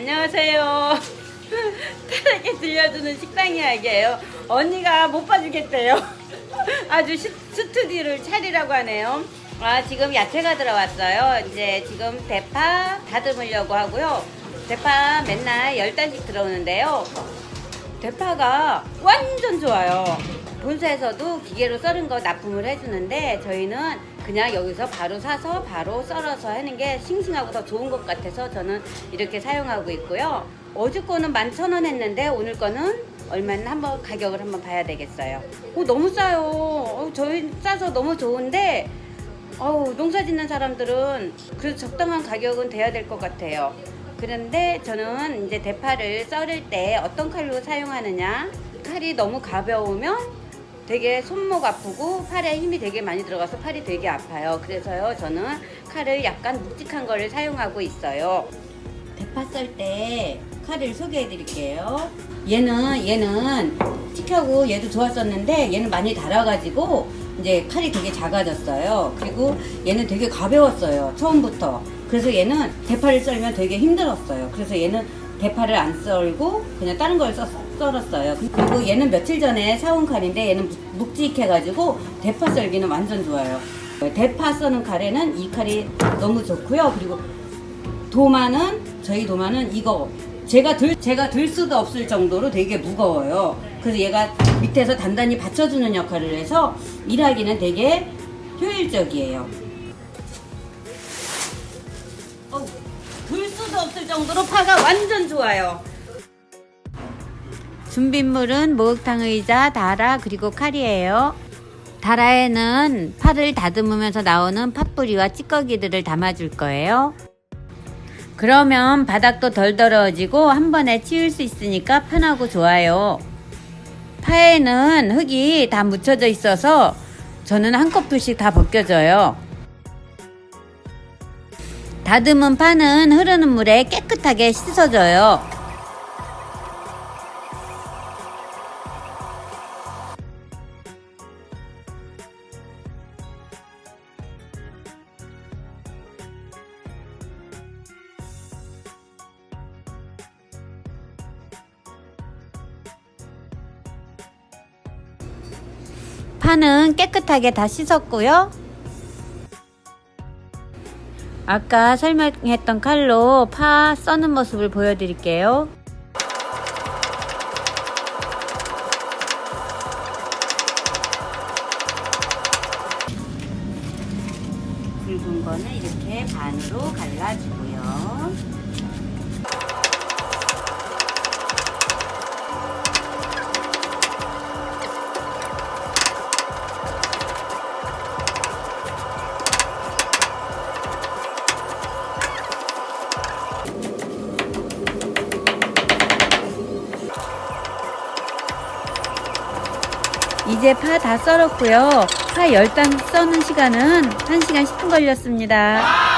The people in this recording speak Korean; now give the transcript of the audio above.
안녕하세요. 딸에게 들려주는 식당 이야기예요. 언니가 못 봐주겠대요. 아주 시- 스튜디오를 차리라고 하네요. 아 지금 야채가 들어왔어요. 이제 지금 대파 다듬으려고 하고요. 대파 맨날 10단씩 들어오는데요. 대파가 완전 좋아요. 본사에서도 기계로 썰은 거 납품을 해주는데 저희는 그냥 여기서 바로 사서 바로 썰어서 하는 게 싱싱하고 더 좋은 것 같아서 저는 이렇게 사용하고 있고요. 어제 거는 11,000원 했는데 오늘 거는 얼마나 한번 가격을 한번 봐야 되겠어요. 어, 너무 싸요. 어, 저희 싸서 너무 좋은데 어우, 농사 짓는 사람들은 그래도 적당한 가격은 돼야 될 것 같아요. 그런데 저는 이제 대파를 썰을 때 어떤 칼로 사용하느냐? 칼이 너무 가벼우면 되게 손목 아프고 팔에 힘이 되게 많이 들어가서 팔이 되게 아파요. 그래서요, 저는 칼을 약간 묵직한 거를 사용하고 있어요. 대파 썰 때 칼을 소개해 드릴게요. 얘는 얘는 틱하고 얘도 좋았었는데 얘는 많이 달아가지고 이제 칼이 되게 작아졌어요. 그리고 얘는 되게 가벼웠어요. 처음부터. 그래서 얘는 대파를 썰면 되게 힘들었어요. 그래서 얘는 대파를 안 썰고 그냥 다른 걸 썰, 썰었어요. 그리고 얘는 며칠 전에 사온 칼인데 얘는 묵- 묵직해가지고 대파 썰기는 완전 좋아요. 대파 써는 칼에는 이 칼이 너무 좋고요. 그리고 도마는 저희 도마는 이거 제가 들 제가 들 수도 없을 정도로 되게 무거워요. 그래서 얘가 밑에서 단단히 받쳐주는 역할을 해서 일하기는 되게 효율적이에요. 들 수도 없을 정도로 파가 완전 좋아요. 준비물은 목욕탕 의자, 다라 그리고 칼이에요. 다라에는 파를 다듬으면서 나오는 팥뿌리와 찌꺼기들을 담아줄 거예요. 그러면 바닥도 덜 더러워지고 한 번에 치울 수 있으니까 편하고 좋아요. 파에는 흙이 다 묻혀져 있어서 저는 한꺼풀씩 다 벗겨져요. 다듬은 파는 흐르는 물에 깨끗하게 씻어줘요. 파는 깨끗하게 다 씻었고요. 아까 설명했던 칼로 파 써는 모습을 보여드릴게요. 굵은 거는 이렇게 반으로 갈라주고요. 이제 파 다 썰었고요. 파 10단 써는 시간은 1시간 10분 걸렸습니다.